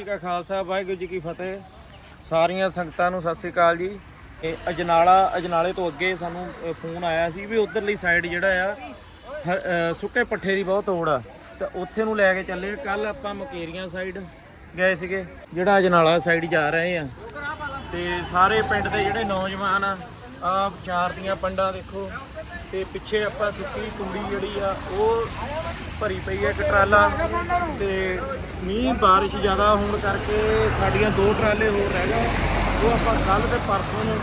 ਜੀ ਕਾ ਖਾਲਸਾ ਵਾਹਿਗੁਰੂ ਜੀ ਕੀ ਫਤਿਹ। ਸਾਰੀਆਂ ਸੰਗਤਾਂ ਨੂੰ ਸਤਿ ਸ੍ਰੀ ਅਕਾਲ ਜੀ। ਇਹ ਅਜਨਾਲਾ ਅਜਨਾਲੇ ਤੋਂ ਅੱਗੇ ਸਾਨੂੰ ਅ, ਫੋਨ ਆਇਆ ਸੀ ਵੀ ਉਧਰਲੀ ਸਾਈਡ ਜਿਹੜਾ ਆ ਹ- ਅ, ਸੁੱਕੇ ਪੱਠੇ ਦੀ ਬਹੁਤ ਤੋੜ ਆ। ਤਾਂ ਉੱਥੇ ਨੂੰ ਲੈ ਕੇ ਚੱਲੇ ਕੱਲ ਆਪਾਂ ਮਕੇਰੀਆਂ ਸਾਈਡ ਗਏ ਸੀਗੇ ਜਿਹੜਾ ਅਜਨਾਲਾ ਸਾਈਡ ਜਾ ਰਹੇ ਆ। ਤੇ ਸਾਰੇ ਪਿੰਡ ਦੇ ਜਿਹੜੇ ਨੌਜਵਾਨ ਆ ਆ ਚਾਰ ਦੀਆਂ ਪੰਡਾਂ ਦੇਖੋ ਤੇ ਪਿੱਛੇ ਆਪਾਂ ਸੁੱਕੀ ਤੂੜੀ ਜਿਹੜੀ ਆ, ਉਹ ਭਰੀ ਪਈ ਹੈ ਇੱਕ ਟਰਾਲਾ ਤੇ ਮੀਂਹ ਬਾਰਿਸ਼ ਜ਼ਿਆਦਾ ਹੋਣ ਕਰਕੇ ਸਾਡੀਆਂ ਦੋ ਟਰਾਲੇ ਹੋਰ ਰਹਿ ਗਏ। ਉਹ ਆਪਾਂ ਕੱਲ ਤੇ ਪਰਸੋਂ ਨੂੰ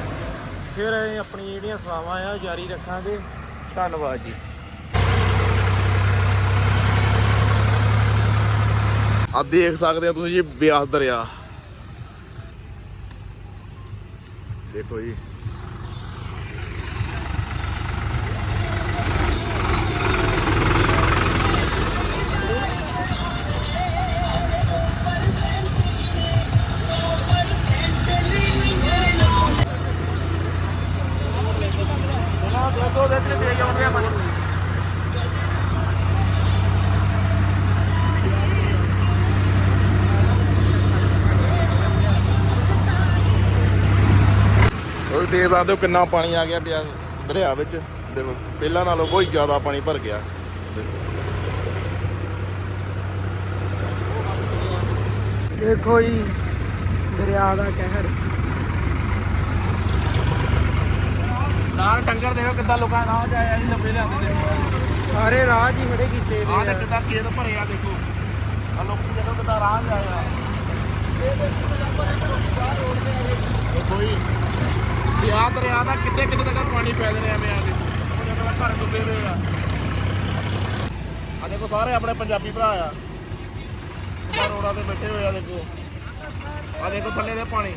ਫਿਰ ਇਹ ਆਪਣੀ ਜਿਹੜੀਆਂ ਸੇਵਾਵਾਂ ਆ, ਜਾਰੀ ਰੱਖਾਂਗੇ। ਧੰਨਵਾਦ ਜੀ। ਆ ਦੇਖ ਸਕਦੇ ਹੋ ਤੁਸੀਂ ਜੀ, ਬਿਆਸ ਦਰਿਆ। ਦੇਖੋ ਜੀ। ਦੇਖ ਸਕਦੇ ਹੋ ਕਿੰਨਾ ਪਾਣੀ ਆ ਗਿਆ ਬਿਆਸ ਦਰਿਆ ਵਿੱਚ। ਦੇਖੋ ਪਹਿਲਾਂ ਨਾਲੋਂ ਬਹੁਤ ਜ਼ਿਆਦਾ ਪਾਣੀ ਭਰ ਗਿਆ। ਦੇਖੋ ਜੀ ਦਰਿਆ ਦਾ ਕਹਿਰ। ਨਾਲ ਟੰਗਰ ਦੇਖੋ ਕਿੱਦਾਂ ਲੋਕਾਂ ਰਾਹ ਜਾਇਆ ਜੀ ਲੱਭੇ ਲਿਆਂਦੇ ਸਾਰੇ ਰਾਹ ਜੀ ਖੜੇ ਕੀਤੇ ਆਹ ਵੇ ਤੇ ਆ ਕਿੱਦਾਂ ਖੇਤ ਭਰੇ ਆ ਦੇਖੋ। ਆ ਲੋਕੀ ਦੇਖੋ ਕਿੱਦਾਂ ਰਾਹ ਜਾਇਆ। ਦੇਖੋ ਜੀ ਬਿਆਸ ਦਰਿਆ ਦਾ ਕਿੱਥੇ ਕਿੱਥੇ ਤੱਕ ਪਾਣੀ ਫੈਲ ਰਿਹਾ ਮੈਂ ਆ ਕੇ। ਉਹ ਜਦੋਂ ਘਰ ਡੁੱਬੇ ਹੋਏ ਆ। ਆ ਦੇਖੋ ਸਾਰੇ ਆਪਣੇ ਪੰਜਾਬੀ ਭਰਾ ਆ। ਰੋਡਾਂ ਤੇ ਬੈਠੇ ਹੋਏ ਆ ਦੇਖੋ। ਆ ਦੇਖੋ ਥੱਲੇ ਦੇ ਪਾਣੀ।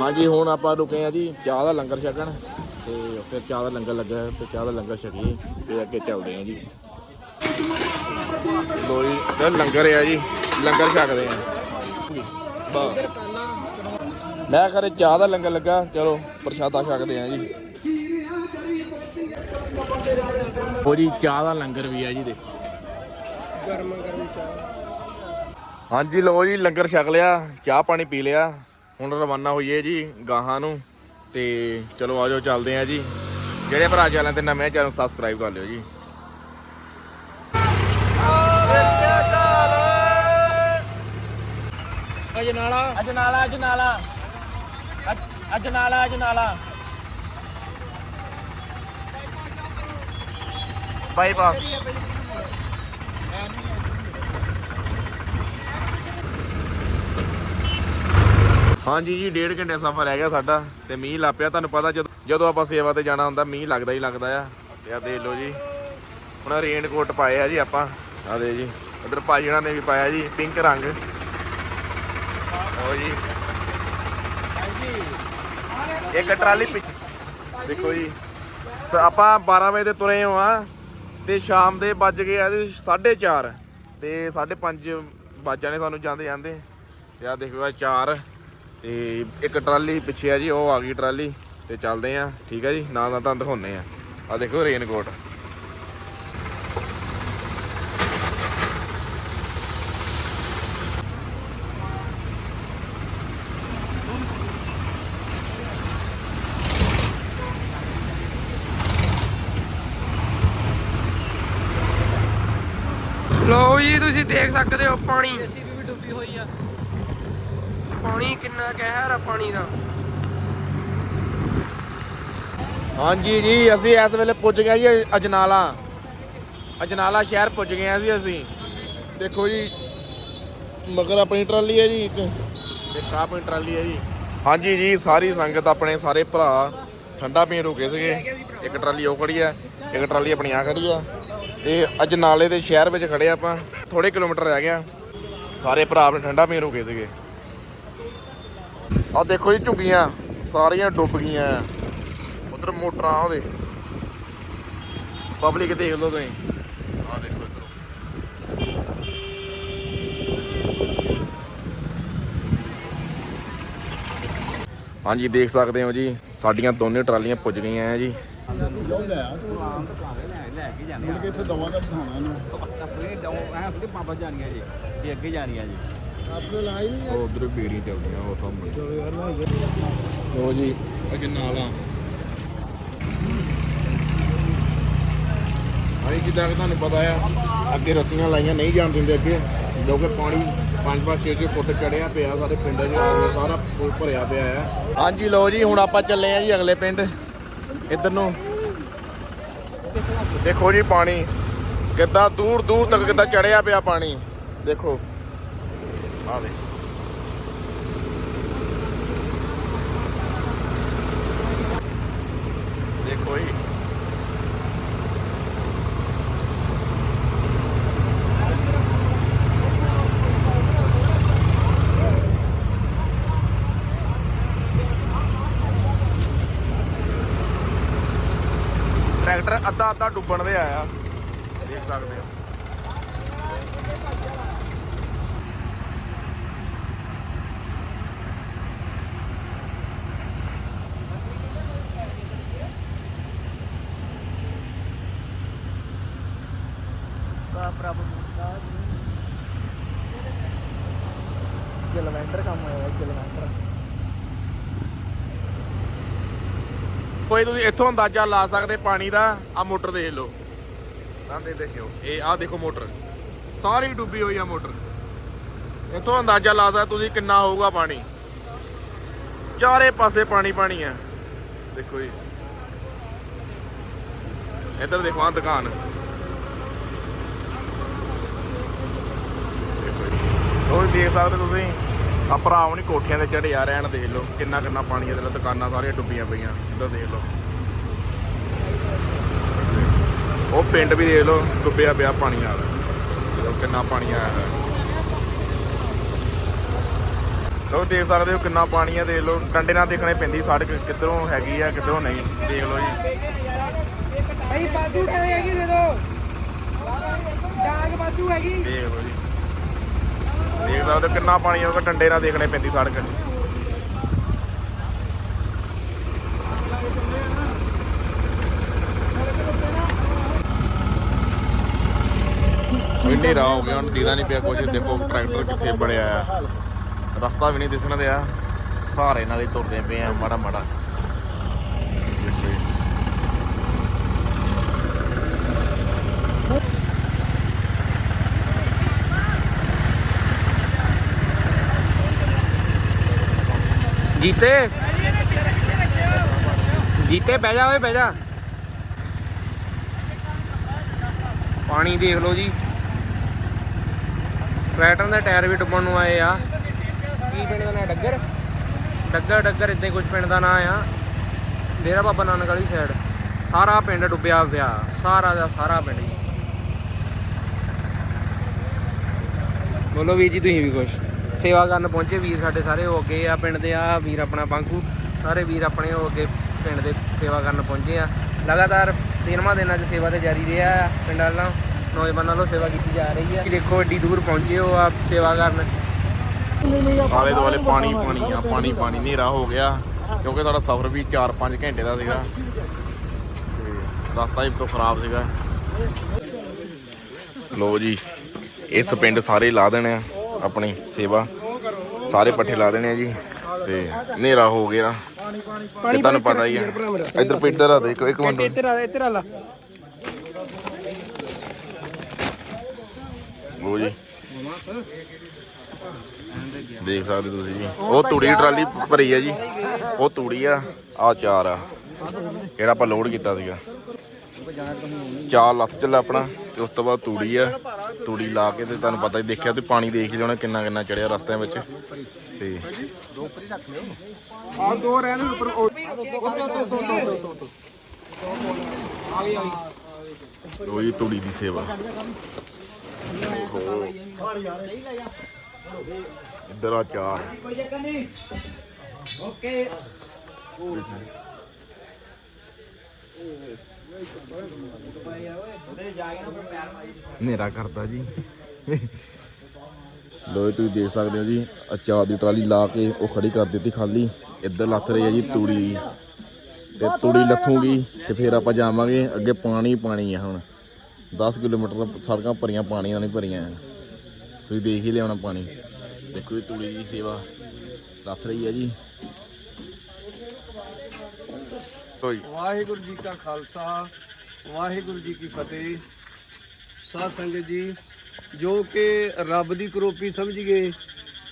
ਹਾਂਜੀ, ਹੁਣ ਆਪਾਂ ਰੁਕੇ ਆ ਜੀ, ਚਾਹ ਦਾ ਲੰਗਰ ਛਕਣ। ਤੇ ਫਿਰ ਚਾਹ ਦਾ ਲੰਗਰ ਲੱਗਾ ਹੈ, ਤੇ ਚਾਹ ਦਾ ਲੰਗਰ ਛਕੀਏ, ਤੇ ਅੱਗੇ ਚੱਲਦੇ ਆ ਜੀ। ਲੋ ਜੀ ਲੰਗਰ ਆ ਜੀ, ਲੰਗਰ ਛਕਦੇ ਆ ਮੈਂ ਕਰੇ ਚਾਹ ਦਾ ਲੰਗਰ ਲੱਗਾ, ਚਲੋ, ਪ੍ਰਸ਼ਾਦਾ ਛਕਦੇ ਆ ਜੀ। ਉਹ ਜੀ, ਚਾਹ ਦਾ ਲੰਗਰ ਵੀ ਆ ਜੀ, ਦੇਖੋ। ਗਰਮ ਗਰਮ ਚਾਹ ਹਾਂਜੀ ਲੋ ਜੀ, ਲੰਗਰ ਛਕ ਲਿਆ, ਚਾਹ ਪਾਣੀ ਪੀ ਲਿਆ। ਹੁਣ ਰਵਾਨਾ ਹੋਈਏ ਜੀ ਗਾਹਾਂ ਨੂੰ ਤੇ ਚਲੋ ਆਜੋ ਚੱਲਦੇ ਆ ਜੀ। ਜਿਹੜੇ ਭਰਾ ਚੈਨਲ ਤੇ ਨਵੇਂ ਚੈਨਲ ਸਬਸਕ੍ਰਾਈਬ ਕਰ ਲਿਓ ਜੀ। ਅਜਨਾਲਾ। ਅਜਨਾਲਾ ਅਜਨਾਲਾ। ਅਜਨਾਲਾ ਅਜਨਾਲਾ। ਬਾਈਪਾਸ ਹਾਂਜੀ ਜੀ, ਡੇਢ ਘੰਟੇ ਸਫ਼ਰ ਰਹਿ ਗਿਆ ਸਾਡਾ ਤੇ ਮੀਂਹ ਲੱਪਿਆ ਤੁਹਾਨੂੰ ਪਤਾ ਜਦੋਂ ਜਦੋਂ ਆਪਾਂ ਸੇਵਾ ਤੇ ਜਾਣਾ ਹੁੰਦਾ, ਮੀਂਹ ਲੱਗਦਾ ਹੀ ਲੱਗਦਾ ਆ। ਤੇ ਆ ਦੇਖ ਲਓ ਜੀ, ਹੁਣ ਰੇਨ ਕੋਟ ਪਾਏ ਆ ਜੀ ਆਪਾਂ। ਆ ਦੇ ਜੀ, ਉਧਰ ਭਾਈ ਨੇ ਵੀ ਪਾਇਆ ਜੀ ਪਿੰਕ ਰੰਗ। ਉਹ ਜੀ। ਇੱਕ ਟਰਾਲੀ ਪਿੱਛੇ ਦੇਖੋ ਜੀ। ਸ- ਆਪਾਂ 12 ਵਜੇ ਦੇ ਤੁਰੇ ਹੋ ਆ ਤੇ ਸ਼ਾਮ ਦੇ ਵੱਜ ਗਏ ਆ 4:30 ਤੇ 5:30 ਵੱਜ ਜਾਣੇ ਸਾਨੂੰ ਜਾਂਦੇ ਜਾਂਦੇ ਤੇ ਆ ਦੇਖੋ ਆ 4 ਤੇ ਇੱਕ ਟਰਾਲੀ ਪਿੱਛੇ ਆ ਜੀ, ਉਹ ਆ ਗਈ ਟਰਾਲੀ ਤੇ ਚੱਲਦੇ ਆ। ਠੀਕ ਆ ਜੀ, ਨਾਲ ਨਾਲ ਤੁਹਾਨੂੰ ਦਿਖਾਉਨੇ ਆ। ਆ ਦੇਖੋ ਰੇਨਕੋਟ ਲੋ ਜੀ, ਤੁਸੀਂ ਦੇਖ ਸਕਦੇ ਹੋ ਪਾਣੀ ਜੀਸੀਬੀ ਵੀ ਡੁੱਬੀ ਹੋਈ ਆ ਪਾਣੀ ਕਿੰਨਾ ਕਹਿਰ ਆ ਪਾਣੀ ਦਾ? ਹਾਂਜੀ ਜੀ, ਅਸੀਂ ਇਸ ਵੇਲੇ ਪੁੱਜ ਗਏ ਜੀ ਅਜਨਾਲਾ। ਅਜਨਾਲਾ ਸ਼ਹਿਰ ਪੁੱਜ ਗਏ ਹਾਂ ਜੀ ਅਸੀਂ। ਦੇਖੋ ਜੀ, ਮਗਰ ਆਪਣੀ ਟਰਾਲੀ ਹੈ ਜੀ ਇੱਕ। ਇੱਕ ਆਪਣੀ ਟਰਾਲੀ ਹੈ ਜੀ। ਹਾਂਜੀ ਜੀ, ਸਾਰੀ ਸੰਗਤ ਆਪਣੇ ਸਾਰੇ ਭਰਾ ਠੰਡਾ ਪੀਣ ਰੁਕੇ ਸੀਗੇ। ਇੱਕ ਟਰਾਲੀ ਉਹ ਖੜੀ ਆ ਇੱਕ ਟਰਾਲੀ ਆਪਣੀ ਆ ਖੜੀ ਆ ਇਹ ਅਜਨਾਲੇ ਦੇ ਸ਼ਹਿਰ ਵਿੱਚ ਖੜੇ ਆਪਾਂ। ਥੋੜੇ ਕਿਲੋਮੀਟਰ ਰਹਿ ਗਿਆ ਸਾਰੇ ਭਰਾ ਆਪਣੇ ਠੰਡਾ ਪੀਣ ਰੁਕੇ ਸੀਗੇ। ਆ ਦੇਖੋ ਜੀ ਝੁੱਗੀਆਂ ਸਾਰੀਆਂ ਡੁੱਬ ਗਈਆਂ। ਉਧਰ ਮੋਟਰਾਂ ਉਹਦੇ। ਪਬਲਿਕ ਦੇਖ ਲਓ ਤੁਸੀਂ। ਆ ਦੇਖੋ ਇਧਰ। ਹਾਂਜੀ ਦੇਖ ਸਕਦੇ ਹੋ ਜੀ ਸਾਡੀਆਂ ਦੋਨੇ ਟਰਾਲੀਆਂ ਪੁੱਜ ਗਈਆਂ ਆ ਜੀ। ਲੈ ਕੇ ਜਾਂਦੇ ਆ ਮੁੜ ਕੇ ਇੱਥੇ ਦਵਾ ਦਾ ਬਿਠਾਉਣਾ ਇਹਨੂੰ। ਆਪਣੇ ਡਾਉਂ ਐਂ ਆਪਣੇ ਪਾਪਾ ਜਾਣੀਆਂ ਜੀ ਇਹ ਅੱਗੇ ਜਾਣੀਆਂ ਜੀ। ਉਹ ਉਧਰ ਬੀੜੀ ਚੱਲਦੀਆਂ ਉਹ ਸਾਹਮਣੇ। ਲੋ ਜੀ ਅੱਗੇ ਨਾਲਾਂ ਆਈ ਜਿੱਦਾਂ ਕਿ ਤੁਹਾਨੂੰ ਪਤਾ ਆ ਅੱਗੇ ਰੱਸੀਆਂ ਲਾਈਆਂ ਨਹੀਂ ਜਾਣ ਦਿੰਦੇ ਅੱਗੇ। ਕਿਉਂਕਿ ਪਾਣੀ 5-5 6 ਫੁੱਟ ਚੜਿਆ ਪਿਆ ਸਾਰੇ ਪਿੰਡ 'ਚ ਸਾਰਾ ਭਰਿਆ ਪਿਆ ਆ। ਹਾਂਜੀ ਲੋ ਜੀ ਹੁਣ ਆਪਾਂ ਚੱਲੇ ਆ ਜੀ ਅਗਲੇ ਪਿੰਡ ਇੱਧਰ। ਨੂੰ ਦੇਖੋ ਜੀ ਪਾਣੀ ਕਿੱਦਾਂ ਦੂਰ ਦੂਰ ਤੱਕ ਕਿੱਦਾਂ ਚੜਿਆ ਪਿਆ ਪਾਣੀ। ਦੇਖੋ। ਆ ਦੇ ਦੇਖੋ ਜੀ ਟਰੈਕਟਰ ਅੱਧਾ ਅੱਧਾ ਡੁੱਬਣ ਦੇ ਆਇਆ। ਦੇਖ ਸਕਦੇ ਹੋ ਜਲਵੈਂਡਰ ਕੰਮ ਹੋਇਆ ਜਲਵੈਂਡਰ ਕੋਈ ਤੁਸੀਂ ਇੱਥੋਂ ਅੰਦਾਜ਼ਾ ਲਾ ਸਕਦੇ ਪਾਣੀ ਦਾ? ਆ ਮੋਟਰ ਦੇਖ ਲਓ। ਆਂਦੇ ਦੇਖਿਓ। ਇਹ ਆ ਦੇਖੋ ਮੋਟਰ। ਸਾਰੀ ਡੁੱਬੀ ਹੋਈ ਆ ਮੋਟਰ। ਇੱਥੋਂ ਅੰਦਾਜ਼ਾ ਲਾ ਸਕਦੇ ਤੁਸੀਂ ਕਿੰਨਾ ਹੋਊਗਾ ਪਾਣੀ। ਚਾਰੇ ਪਾਸੇ ਪਾਣੀ ਪਾਣੀ ਆ। ਦੇਖੋ ਜੀ। ਇੱਧਰ ਦੇਖੋ ਆ ਦੁਕਾਨ। ਦੇਖੋ ਜੀ। ਉਹ ਵੀ ਦੇਖ ਸਕਦੇ ਤੁਸੀਂ। ਆ ਭਰਾ ਹੁਣੀ ਕੋਠੀਆਂ ਤੇ ਚੜੇ ਆ ਰਹਿਣ ਦੇਖ ਲਓ ਕਿੰਨਾ ਕਿੰਨਾ ਪਾਣੀ ਇਹਦੇ ਨਾਲ ਦੁਕਾਨਾਂ ਸਾਰੀਆਂ ਡੁੱਬੀਆਂ ਪਈਆਂ ਇੱਧਰ ਦੇਖ ਲਓ। ਉਹ ਪਿੰਡ ਵੀ ਦੇਖ ਲਓ ਡੁੱਬਿਆ ਪਿਆ ਪਾਣੀ ਨਾਲ। ਦੇਖੋ ਕਿੰਨਾ ਪਾਣੀ ਆਇਆ ਹੈ ਲੋ ਦੇਖ ਸਕਦੇ ਹੋ ਕਿੰਨਾ ਪਾਣੀ ਆ ਦੇਖ ਲਓ। ਡੰਡੇ ਨਾਲ ਦੇਖਣੇ ਪੈਂਦੀ ਸੜਕ ਕਿੱਧਰੋਂ ਹੈਗੀ ਆ ਕਿੱਧਰੋਂ ਨਹੀਂ ਦੇਖ ਲਓ ਜੀ। ਕਿਵੇਂ ਹੈਗੀ? ਦੇ ਦੋ। ਡਾਂਗ ਬਾਜੂ ਹੈਗੀ। ਦੇਖ ਲਓ ਜੀ। ਦੇਖ ਸਕਦੇ ਕਿੰਨਾ ਪਾਣੀ ਆਊਗਾ ਡੰਡੇ ਨਾਲ ਦੇਖਣੇ ਪੈਂਦੀ ਸੜਕ। ਕੋਈ ਹਨੇਰਾ ਹੋ ਗਿਆ ਹੁਣ ਦੀਦਾ ਨਹੀਂ ਪਿਆ ਕੁਝ ਦੇਖੋ, ਟਰੈਕਟਰ ਕਿੱਥੇ ਬੜਿਆ ਆ। ਰਸਤਾ ਵੀ ਨਹੀਂ ਦਿਸਣ ਦਿਆ। ਸਾਰੇ ਨਾਲ ਹੀ ਤੁਰਦੇ ਪਏ ਆ ਮਾੜਾ ਮਾੜਾ ਦੇਖੋ ਜੀ। ਜੀਤੇ। ਜੀਤੇ, ਬਹਿ ਜਾ ਓਏ, ਬਹਿ ਜਾ। ਪਾਣੀ ਦੇਖ ਲਓ ਜੀ। ਟਰੈਕਟਰ ਦੇ ਟਾਇਰ ਵੀ ਡੁੱਬਣ ਨੂੰ ਆਏ ਆ। ਕੀ ਪਿੰਡ ਦਾ ਨਾਂ, ਡੱਗਰ? ਡੱਗਰ ਡੱਗਰ, ਇੱਦਾਂ ਕੁਝ ਪਿੰਡ ਦਾ ਨਾਂ ਆ। ਡੇਰਾ ਬਾਬਾ ਨਾਨਕ ਵਾਲੀ ਸਾਈਡ ਸਾਰਾ ਪਿੰਡ ਡੁੱਬਿਆ ਪਿਆ। ਸਾਰਾ ਦਾ ਸਾਰਾ ਪਿੰਡ ਜੀ। ਬੋਲੋ ਵੀਰ ਜੀ, ਤੁਸੀਂ ਵੀ ਕੁਛ ਸੇਵਾ ਕਰਨ ਪਹੁੰਚੇ, ਵੀਰ ਸਾਡੇ ਸਾਰੇ ਹੋ ਅੱਗੇ ਆ ਪਿੰਡ ਦੇ, ਆ ਵੀਰ ਆਪਣਾ ਬਾਂਕੂ, ਸਾਰੇ ਵੀਰ ਆਪਣੇ ਹੋ ਅੱਗੇ ਪਿੰਡ ਦੇ ਸੇਵਾ ਕਰਨ ਪਹੁੰਚੇ ਆ। ਲਗਾਤਾਰ ਦਿਨਵਾਂ ਦਿਨਾਂ 'ਚ ਸੇਵਾ ਤੇ ਜਾਰੀ ਰਿਹਾ ਆ, ਪਿੰਡ ਵੱਲੋਂ, ਨੌਜਵਾਨਾਂ ਵੱਲੋਂ ਸੇਵਾ ਕੀਤੀ ਜਾ ਰਹੀ ਆ। ਦੇਖੋ, ਏਡੀ ਦੂਰ ਪਹੁੰਚੇ ਹੋ ਆ ਸੇਵਾ ਕਰਨ। ਆਲੇ ਦੁਆਲੇ ਪਾਣੀ ਪਾਣੀ ਆ, ਪਾਣੀ ਪਾਣੀ, ਹਨੇਰਾ ਹੋ ਗਿਆ, ਕਿਉਂਕਿ ਸਾਡਾ ਸਫ਼ਰ ਵੀ 4-5 ਘੰਟੇ ਦਾ ਸੀਗਾ। ਤੇ ਰਸਤਾ ਵੀ ਤੋਂ ਖਰਾਬ ਸੀਗਾ। ਲੋ ਜੀ, ਇਸ ਪਿੰਡ ਸਾਰੇ ਲਾ ਦੇਣੇ ਆ। ਆਪਣੀ ਸੇਵਾ ਸਾਰੇ ਪੱਠੇ ਲਾ ਦੇਣੇ ਆ ਜੀ ਤੇ ਹਨੇਰਾ ਹੋ ਗਿਆ। ਤੇ ਤੁਹਾਨੂੰ ਪਤਾ ਹੀ ਆ। ਇੱਧਰ ਪਿੰਡ ਦਾ ਦੇ ਇੱਕ ਮਿੰਟ। ਇੱਧਰ ਆ ਇੱਧਰ ਆ ਲਾ। ਲੋ ਜੀ। ਦੇਖ ਸਕਦੇ ਤੁਸੀਂ ਜੀ। ਉਹ ਤੂੜੀ ਦੀ ਟਰਾਲੀ ਭਰੀ ਆ ਜੀ। ਉਹ ਤੂੜੀ ਆ ਆ ਚਾਰ ਆ। ਜਿਹੜਾ ਆਪਾਂ ਲੋਡ ਕੀਤਾ ਸੀਗਾ। ਚਾਰ ਲੱਥ ਚੱਲਾ ਆਪਣਾ। ਤੇ ਉਸ ਤੋਂ ਬਾਅਦ ਤੂੜੀ ਆ। ਤੂੜੀ ਲਾ ਕੇ ਤੇ ਤੁਹਾਨੂੰ ਪਤਾ ਹੀ ਦੇਖਿਆ ਤੇ ਪਾਣੀ ਦੇਖ ਜਾਣਾ ਕਿੰਨਾ ਕਿੰਨਾ ਚੜਿਆ ਰਸਤਿਆਂ ਵਿੱਚ। ਤੇ ਆ ਦੋ ਰਹਿਣ ਉੱਪਰ ਉਹੀ ਤੂੜੀ ਦੀ ਸੇਵਾ। ਇੱਧਰ ਆ ਚਾਰ। ਹਨੇਰਾ ਕਰਦਾ ਜੀ। ਲੋ ਤੁਸੀਂ ਦੇਖ ਸਕਦੇ ਹੋ ਜੀ ਅਚਾਰ ਦੀ ਟਰਾਲੀ ਲਾ ਕੇ ਉਹ ਖੜੀ ਕਰ ਦਿੱਤੀ ਖਾਲੀ। ਇੱਧਰ ਲੱਥ ਰਹੀ ਹੈ ਜੀ ਤੂੜੀ। ਤੇ ਤੂੜੀ ਲੱਥੂਗੀ ਤੇ ਫਿਰ ਆਪਾਂ ਜਾਵਾਂਗੇ ਅੱਗੇ ਪਾਣੀ ਪਾਣੀ ਆ ਹੁਣ। 10 ਕਿਲੋਮੀਟਰ ਸੜਕਾਂ ਭਰੀਆਂ ਪਾਣੀ ਨਾਲ ਨਹੀਂ ਭਰੀਆਂ। ਤੁਸੀਂ ਦੇਖ ਹੀ ਲਿਆਉਣਾ ਪਾਣੀ। ਦੇਖੋ ਇਹ ਤੂੜੀ ਦੀ ਸੇਵਾ ਲੱਥ ਰਹੀ ਹੈ ਜੀ। ਕੋਈ ਵਾਹਿਗੁਰੂ ਜੀ ਕਾ ਖਾਲਸਾ, ਵਾਹਿਗੁਰੂ ਜੀ ਕੀ ਫਤਿਹ। ਸਾਧ ਸੰਗਤ ਜੀ, ਜੋ ਕਿ ਰੱਬ ਦੀ ਕਰੋਪੀ ਸਮਝ ਗਏ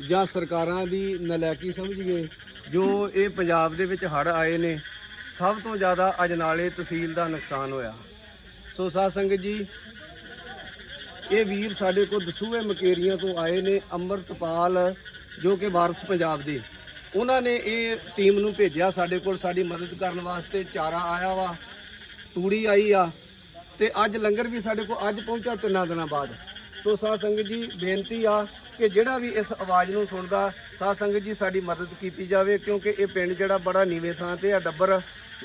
ਜਾਂ ਸਰਕਾਰਾਂ ਦੀ ਨਲਾਇਕੀ ਸਮਝ ਗਏ, ਜੋ ਇਹ ਪੰਜਾਬ ਦੇ ਵਿੱਚ ਹੜ੍ਹ ਆਏ ਨੇ, ਸਭ ਤੋਂ ਜ਼ਿਆਦਾ ਅਜਨਾਲੇ ਤਹਿਸੀਲ ਦਾ ਨੁਕਸਾਨ ਹੋਇਆ। ਸੋ ਸਾਧ ਸੰਗਤ ਜੀ, ਇਹ ਵੀਰ ਸਾਡੇ ਕੋਲ ਦਸੂਹੇ ਮਕੇਰੀਆਂ ਤੋਂ ਆਏ ਨੇ, ਅੰਮ੍ਰਿਤਪਾਲ, ਜੋ ਕਿ ਵਾਰਸ ਪੰਜਾਬ ਦੇ। ਉਹਨਾਂ ਨੇ ਇਹ ਟੀਮ ਨੂੰ ਭੇਜਿਆ ਸਾਡੇ ਕੋਲ ਸਾਡੀ ਮਦਦ ਕਰਨ ਵਾਸਤੇ ਚਾਰਾ ਆਇਆ ਵਾ ਤੂੜੀ ਆਈ ਆ ਤੇ ਅੱਜ ਲੰਗਰ ਵੀ ਸਾਡੇ ਕੋਲ ਅੱਜ ਪਹੁੰਚਾ ਤਿੰਨਾਂ ਦਿਨਾਂ ਬਾਅਦ। ਸੋ ਸਾਧ ਸੰਗਤ ਜੀ ਬੇਨਤੀ ਆ ਕਿ ਜਿਹੜਾ ਵੀ ਇਸ ਆਵਾਜ਼ ਨੂੰ ਸੁਣਦਾ ਸਾਧ ਸੰਗਤ ਜੀ ਸਾਡੀ ਮਦਦ ਕੀਤੀ ਜਾਵੇ ਕਿਉਂਕਿ ਇਹ ਪਿੰਡ ਜਿਹੜਾ ਬੜਾ ਨੀਵੇਂ ਥਾਂ ਤੇ ਆ ਡੱਬਰ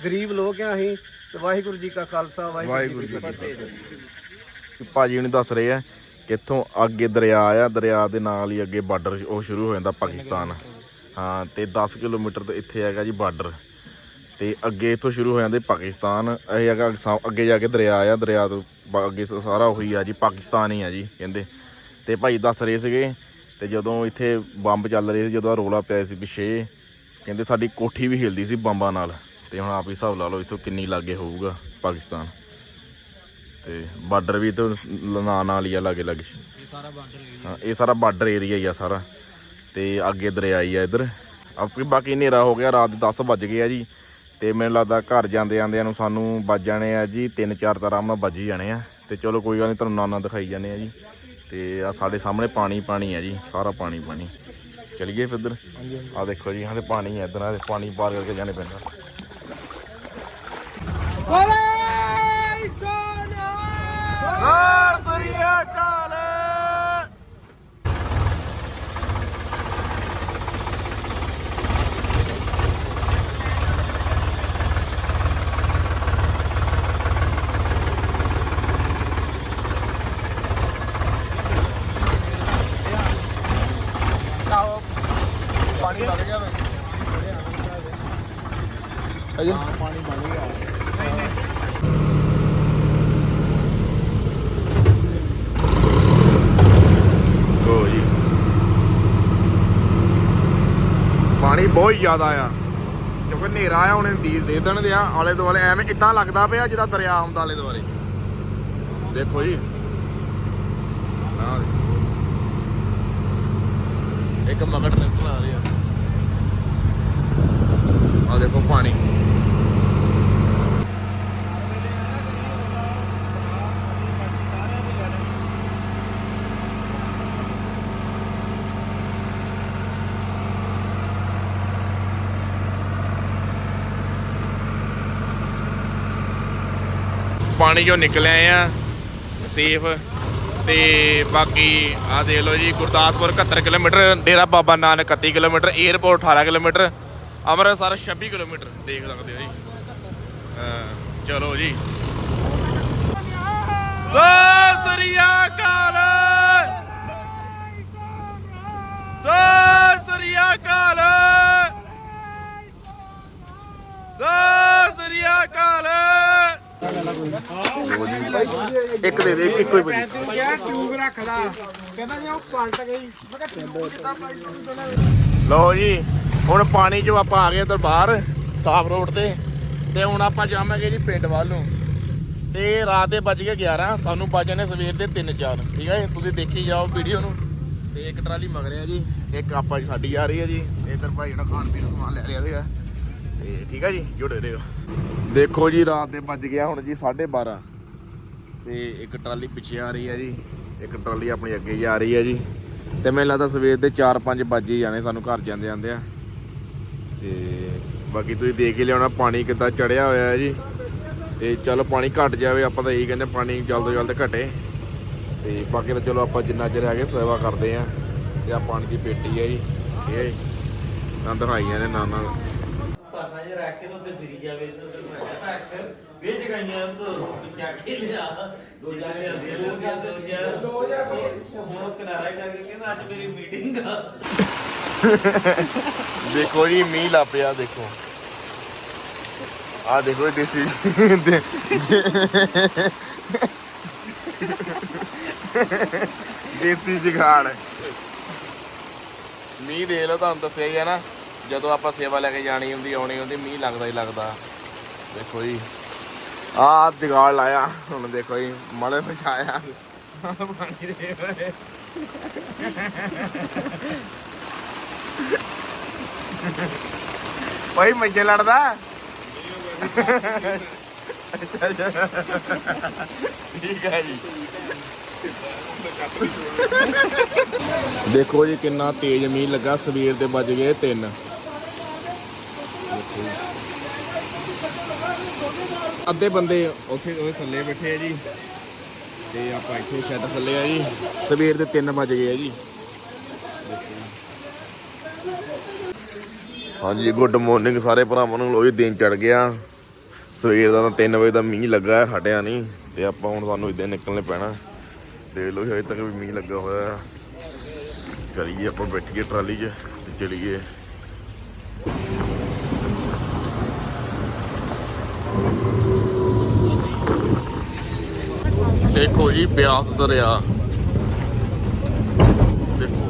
ਗਰੀਬ ਲੋਕ ਆ ਅਸੀਂ ਤੇ ਵਾਹਿਗੁਰੂ ਜੀ ਕਾ ਖਾਲਸਾ ਵਾਹਿਗੁਰੂ ਜੀ ਕੀ ਫਤਿਹ। ਭਾਜੀ ਹੁਣੀ ਦੱਸ ਰਹੇ ਆ ਕਿ ਇੱਥੋਂ ਅੱਗੇ ਦਰਿਆ ਆ ਦਰਿਆ ਦੇ ਨਾਲ ਹੀ ਅੱਗੇ ਬਾਰਡਰ ਉਹ ਸ਼ੁਰੂ ਹੋ ਜਾਂਦਾ ਪਾਕਿਸਤਾਨ। ਹਾਂ ਤੇ 10 ਕਿਲੋਮੀਟਰ ਤੋਂ ਇੱਥੇ ਹੈਗਾ ਜੀ ਬਾਰਡਰ। ਤੇ ਅੱਗੇ ਇੱਥੋਂ ਸ਼ੁਰੂ ਹੋ ਜਾਂਦੇ ਪਾਕਿਸਤਾਨ। ਇਹ ਹੈਗਾ ਅੱਗੇ ਜਾ ਕੇ ਦਰਿਆ ਆ ਦਰਿਆ ਤੋਂ ਅੱਗੇ ਸਾਰਾ ਉਹੀ ਆ ਜੀ ਪਾਕਿਸਤਾਨ ਹੀ ਆ ਜੀ ਕਹਿੰਦੇ। ਤੇ ਭਾਈ ਦੱਸ ਰਹੇ ਸੀਗੇ ਤੇ ਜਦੋਂ ਇੱਥੇ ਬੰਬ ਚੱਲ ਰਹੇ ਸੀ ਜਦੋਂ ਰੋਲਾ ਪਿਆ ਸੀ ਪਿੱਛੇ ਕਹਿੰਦੇ ਸਾਡੀ ਕੋਠੀ ਵੀ ਹਿਲਦੀ ਸੀ ਬੰਬਾਂ ਨਾਲ। ਤੇ ਹੁਣ ਆਪ ਹੀ ਹਿਸਾਬ ਲਾ ਲਓ ਇੱਥੋਂ ਕਿੰਨੀ ਲਾਗੇ ਹੋਊਗਾ ਪਾਕਿਸਤਾਨ। ਤੇ ਬਾਰਡਰ ਵੀ ਤੋਂ ਨਾਂ ਨਾਲ ਹੀ ਆ ਲਾਗੇ ਲਾਗੇ ਇਹ ਸਾਰਾ ਬਾਰਡਰ ਹਾਂ ਇਹ ਸਾਰਾ ਬਾਰਡਰ ਏਰੀਆ ਹੀ ਆ ਸਾਰਾ। ਤੇ ਅੱਗੇ ਦਰਿਆਈ ਆ ਇਧਰ। ਬਾਕੀ ਹਨੇਰਾ ਹੋ ਗਿਆ, ਰਾਤ ਦੇ 10 ਵੱਜ ਗਏ ਆ ਜੀ। ਤੇ ਮੈਨੂੰ ਲੱਗਦਾ ਘਰ ਜਾਂਦੇ ਆਂਦਿਆਂ ਨੂੰ ਸਾਨੂੰ ਵੱਜ ਜਾਣੇ ਆ ਜੀ 3-4 ਤਾਂ ਆਰਾਮ ਨਾਲ ਵੱਜ ਹੀ ਜਾਣੇ ਆ। ਤੇ ਚਲੋ ਕੋਈ ਗੱਲ ਨਹੀਂ ਤੁਹਾਨੂੰ ਨਾਨਾ ਦਿਖਾਈ ਜਾਂਦੇ ਆ ਜੀ। ਤੇ ਆ ਸਾਡੇ ਸਾਹਮਣੇ ਪਾਣੀ ਪਾਣੀ ਆ ਜੀ, ਸਾਰਾ ਪਾਣੀ ਪਾਣੀ। ਚਲੀਏ ਫਿਰ ਇੱਧਰ। ਆ ਦੇਖੋ ਜੀ ਹਾਂ ਤੇ ਪਾਣੀ ਆ ਇੱਧਰ ਆ ਪਾਣੀ ਪਾਰ ਕਰਕੇ ਜਾਣੇ ਪੈਂਦਾ। ਜੀ। ਪਾਣੀ ਬਹੁਤ ਜ਼ਿਆਦਾ ਆ। ਕਿਉਂਕਿ ਹਨੇਰਾ ਆ ਹੁਣ ਦੀ ਦੇ ਦੇਣ ਦੇ ਆ ਆਲੇ ਦੁਆਲੇ। ਐਵੇਂ ਇਦਾਂ ਲੱਗਦਾ ਪਿਆ ਜਿੱਦਾਂ ਦਰਿਆ ਆਉਂਦਾ ਆਲੇ ਦੁਆਲੇ। ਦੇਖੋ ਜੀ। ਇੱਕ ਮਗਰ ਟਰੈਕਟਰ ਆ ਰਿਹਾ ਆ। ਦੇਖੋ ਪਾਣੀ। ਪਾਣੀ ਚੋਂ ਨਿਕਲ ਆਏ ਆ, ਸੇਫ। ਤੇ ਬਾਕੀ ਆ ਦੇਖ ਲਓ ਜੀ, Gurdaspur 71 kilometre, Dera Baba Nanak 31 kilometre airport 18 kilometre, Amritsar 26 kilometre, ਦੇਖ ਸਕਦੇ ਹੋ ਜੀ। ਚਲੋ ਜੀ। ਸਤਿ ਸ੍ਰੀ ਅਕਾਲ। ਸਤਿ ਸ੍ਰੀ ਅਕਾਲ ਸਤਿ ਸ੍ਰੀ ਅਕਾਲ ਇੱਕ ਦੇ ਦੇ ਇੱਕ ਇੱਕੋ ਹੀ ਲਓ ਜੀ ਹੁਣ ਪਾਣੀ ਚੋਂ ਆਪਾਂ ਆ ਗਏ ਇੱਧਰ ਬਾਹਰ ਸਾਫ਼ ਰੋਡ ਤੇ। ਤੇ ਹੁਣ ਆਪਾਂ ਜਾਵਾਂਗੇ ਜੀ ਪਿੰਡ ਵੱਲ ਨੂੰ। ਤੇ ਰਾਤ ਦੇ ਵੱਜ ਗਏ 11 ਸਾਨੂੰ ਵੱਜ ਜਾਣੇ ਸਵੇਰ ਦੇ 3-4 ਠੀਕ ਹੈ ਤੁਸੀਂ ਦੇਖੀ ਜਾਓ ਵੀਡੀਓ ਨੂੰ। ਤੇ ਇੱਕ ਟਰਾਲੀ ਮਗ ਰਿਹਾ ਜੀ ਇੱਕ ਆਪਾਂ ਸਾਡੀ ਆ ਰਹੀ ਹੈ ਜੀ। ਇੱਧਰ ਭਾਈ ਜਿਹੜਾ ਖਾਣ ਪੀਣ ਦਾ ਸਮਾਨ ਲੈ ਰਿਹਾ ਸੀਗਾ। ਤੇ ਠੀਕ ਹੈ ਜੀ, ਜੁੜੇ ਰਹੋ ਦੇਖੋ ਜੀ, ਰਾਤ ਦੇ ਵੱਜ ਗਿਆ ਹੁਣ ਜੀ 12:30 ਤੇ ਇੱਕ ਟਰਾਲੀ ਪਿੱਛੇ ਆ ਰਹੀ ਹੈ ਜੀ, ਇੱਕ ਟਰਾਲੀ ਆਪਣੀ ਅੱਗੇ ਜਾ ਰਹੀ ਹੈ ਜੀ। ਤੇ ਮੈਨੂੰ ਲੱਗਦਾ ਸਵੇਰ ਦੇ 4-5 ਵੱਜ ਹੀ ਜਾਣੇ ਸਾਨੂੰ ਘਰ ਜਾਂਦੇ ਜਾਂਦੇ ਆ। ਤੇ ਬਾਕੀ ਤੁਸੀਂ ਦੇਖ ਹੀ ਲਿਆਉਣਾ, ਪਾਣੀ ਕਿੱਦਾਂ ਚੜਿਆ ਹੋਇਆ ਹੈ ਜੀ। ਤੇ ਚਲੋ ਪਾਣੀ ਘਟ ਜਾਵੇ, ਆਪਾਂ ਤਾਂ ਇਹੀ ਕਹਿੰਦੇ ਪਾਣੀ ਜਲਦ ਤੋਂ ਜਲਦ ਘਟੇ। ਤੇ ਬਾਕੀ ਤਾਂ ਚਲੋ ਆਪਾਂ ਜਿੰਨਾ ਚਿਰ ਹੈਗੇ ਸੇਵਾ ਕਰਦੇ ਆ। ਤੇ ਆ ਪਾਣੀ ਦੀ ਪੇਟੀ ਹੈ ਜੀ, ਇਹ ਹੈ ਜੀ। ਨਾ ਦਿਖਾਈਆਂ ਨੇ ਨਾ ਨਾ ਭਾਨਾ ਜੇ ਰੱਖ ਕੇ ਤਾਂ ਫਿਰ ਫਿਰੀ ਜਾਵੇ ਇੱਧਰ ਉੱਧਰ ਮੈਂ ਕਿਹਾ ਰੱਖ ਵੇਚ ਗਈਆਂ ਤੋਂ ਕਿਆ ਕੇ ਲਿਆ। ਦੋ ਜਾ ਕੇ ਲਿਆ ਦੋ ਜਾ ਦੋ ਜਾ ਦੋ ਜਾ ਹੁਣ ਕਿਨਾਰਾ ਕਰਕੇ ਕਹਿੰਦਾ ਅੱਜ ਮੇਰੀ ਮੀਟਿੰਗ ਆ। ਦੇਖੋ ਜੀ ਮੀਂਹ ਲਾ ਪਿਆ ਦੇਖੋ। ਆ ਦੇਖੋ ਦੇਸੀ ਦੇ- ਦੇਸੀ ਜਗਾੜ। ਮੀਂਹ ਦੇ ਲੋ ਤੁਹਾਨੂੰ ਦੱਸਿਆ ਹੀ ਹੈ ਨਾ। ਜਦੋਂ ਆਪਾਂ ਸੇਵਾ ਲੈ ਕੇ ਜਾਣੀ ਹੁੰਦੀ, ਆਉਣੀ ਹੁੰਦੀ, ਮੀਂਹ ਲੱਗਦਾ ਹੀ ਲੱਗਦਾ। ਦੇਖੋ ਜੀ। ਆ ਜਗਾੜ ਲਾਇਆ, ਹੁਣ ਦੇਖੋ ਜੀ ਮਲੇ ਬਚਾਇਆ ਪਾਣੀ ਦੇ ਰਹੇ ਭਾਈ, ਮੰਜੇ ਲੜਦਾ? ਅੱਛਾ ਅੱਛਾ ਠੀਕ ਹੈ ਜੀ। ਦੇਖੋ ਜੀ, ਕਿੰਨਾ ਤੇਜ਼ ਮੀਂਹ ਲੱਗਾ, ਸਵੇਰ ਦੇ ਵੱਜ ਗਏ 3 ਅੱਧੇ ਬੰਦੇ ਉੱਥੇ ਉਹ ਥੱਲੇ ਬੈਠੇ ਆ ਜੀ। ਤੇ ਆਪਾਂ ਇੱਥੇ ਸ਼ੈੱਡ ਥੱਲੇ ਆ ਜੀ। ਸਵੇਰ ਦੇ 3 ਵੱਜ ਗਏ ਆ ਜੀ। ਹਾਂਜੀ ਗੁੱਡ ਮਾਰਨਿੰਗ ਸਾਰੇ ਭਰਾਵਾਂ ਨੂੰ। ਲੋਈ ਦਿਨ ਚੜ ਗਿਆ। ਸਵੇਰ ਦਾ ਤਾਂ 3 ਵਜੇ ਦਾ ਮੀਂਹ ਲੱਗਾ ਹੈ, ਹਟਿਆ ਨਹੀਂ। ਤੇ ਆਪਾਂ ਹੁਣ ਸਾਨੂੰ ਇਦਾਂ ਨਿਕਲਣੇ ਪੈਣਾ। ਦੇਖ ਲਓ ਹਜੇ ਤੱਕ ਵੀ ਮੀਂਹ ਲੱਗਾ ਹੋਇਆ। ਚਲੀਏ ਆਪਾਂ ਬੈਠੀਏ ਟਰਾਲੀ 'ਚ ਤੇ ਚਲੀਏ। ਦੇਖੋ ਜੀ ਬਿਆਸ ਦਰਿਆ। ਦੇਖੋ।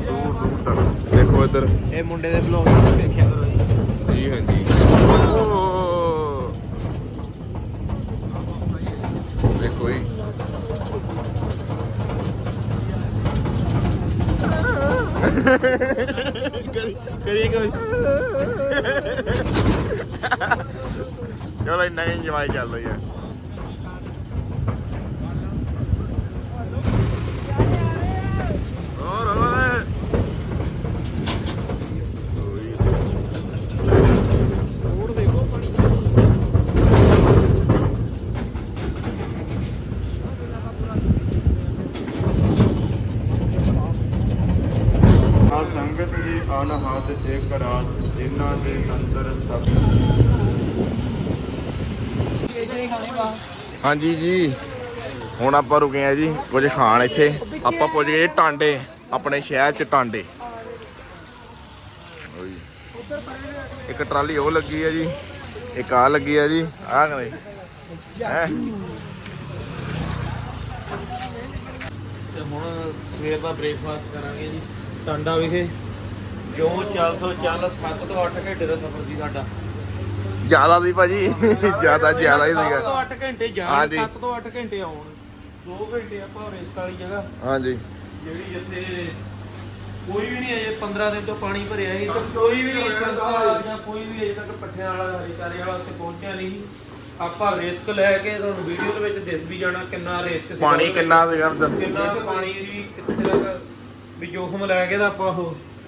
ਦੂਰ ਦੂਰ ਤੱਕ ਦੇਖੋ ਇੱਧਰ। ਇਹ ਮੁੰਡੇ ਦੇ ਬਲੌਗ ਵੇਖਿਆ ਕਰੋ ਜੀ। ਜੀ ਹਾਂਜੀ। ਦੇਖੋ ਜੀ। ਕਰੀ ਕਰੀ ਕੋਈ। ਚਲੋ ਇੰਨਾ ਇੰਜੋਏ ਕਰ ਲਓ ਯਾਰ ਹੋਰ ਹੋਰ ਆ ਸੰਗਤ ਜੀ ਅਨਹਦ ਇੱਕ ਰਾਤ ਜਿਨ੍ਹਾਂ ਦੇ ਅੰਦਰ ਸਭ ਹਾਂਜੀ ਜੀ ਹੁਣ ਆਪਾਂ ਰੁਕੇ ਆ ਜੀ ਕੁਝ ਖਾਣ ਇੱਥੇ। ਆਪਾਂ ਪੁੱਜ ਗਏ ਟਾਂਡੇ ਆਪਣੇ ਸ਼ਹਿਰ ਚ ਟਾਂਡੇ। ਇੱਕ ਟਰਾਲੀ ਉਹ ਲੱਗੀ ਆ ਜੀ ਇੱਕ ਆ ਲੱਗੀ ਆ ਜੀ ਆਹ ਹੈ? ਤੇ ਹੁਣ ਸਵੇਰ ਦਾ ਬ੍ਰੇਕਫਾਸਟ ਕਰਾਂਗੇ ਜੀ ਟਾਂਡਾ ਵਿਖੇ। ਜੋ ਚੱਲ ਸੋ ਚੱਲ 7 ਤੋਂ 8 ਘੰਟੇ ਦਾ ਸਫ਼ਰ ਸੀ ਸਾਡਾ। ਜ਼ਿਆਦਾ ਸੀ ਭਾਜੀ ਜ਼ਿਆਦਾ ਜ਼ਿਆਦਾ ਹੀ 7 ਸੀਗਾ ਤੋਂ 8 ਘੰਟੇ ਜਾਣ ਹਾਂਜੀ। 7 ਤੋਂ 8 ਘੰਟੇ ਆਉਣ। 2 ਘੰਟੇ ਆਪਾਂ ਰੇਸਟ ਵਾਲੀ ਜਗ੍ਹਾ। ਹਾਂਜੀ। ਜਿਹੜੀ ਜਿੱਥੇ ਕੋਈ ਵੀ ਨਹੀਂ ਅਜੇ 15 ਦਿਨ ਤੋਂ ਪਾਣੀ ਭਰਿਆ ਸੀ ਤੇ ਕੋਈ ਵੀ ਸੰਸਥਾ ਜਾਂ ਕੋਈ ਵੀ ਅਜੇ ਤੱਕ ਪੱਠਿਆਂ ਵਾਲਾ ਹਰੀਕਾਰੇ ਵਾਲਾ ਉੱਥੇ ਪਹੁੰਚਿਆ ਨਹੀਂ ਆਪਾਂ ਰਿਸਕ ਲੈ ਕੇ ਤੁਹਾਨੂੰ ਵੀਡੀਓ ਦੇ ਵਿੱਚ ਦਿਸ ਵੀ ਜਾਣਾ ਕਿੰਨਾ ਰਿਸਕ ਸੀ ਪਾਣੀ ਕਿੰਨਾ ਸੀਗਾ ਅੰਦਰ? ਕਿੰਨਾ ਕੁ ਪਾਣੀ ਦੀ ਕਿੱਥੇ ਤੱਕ ਵੀ ਜੋਖਮ ਲੈ ਕੇ ਤਾਂ ਆਪਾਂ ਉਹ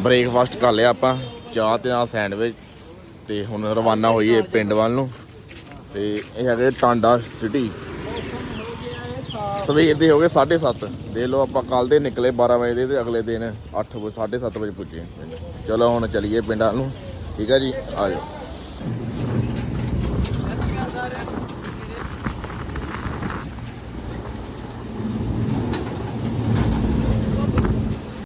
ਬ੍ਰੇਕਫਾਸਟ ਕਰ ਲਿਆ ਆਪਾਂ, ਚਾਹ ਤੇ ਨਾਲ ਸੈਂਡਵਿਚ ਤੇ ਹੁਣ ਰਵਾਨਾ ਹੋਈਏ ਪਿੰਡ ਵੱਲ ਨੂੰ। ਤੇ ਇਹ ਹੈਗੇ ਟਾਂਡਾ ਸਿਟੀ। ਸਵੇਰ ਦੇ ਹੋ ਗਏ 7:30 ਦੇ ਲਓ ਆਪਾਂ ਕੱਲ ਦੇ ਨਿਕਲੇ 12 ਵਜੇ ਦੇ ਤੇ ਅਗਲੇ ਦਿਨ 8 ਵਜੇ 7:30 ਵਜੇ ਪੁੱਜੇ। ਚਲੋ ਹੁਣ ਚਲੀਏ ਪਿੰਡ ਵੱਲ ਨੂੰ। ਠੀਕ ਹੈ ਜੀ, ਆ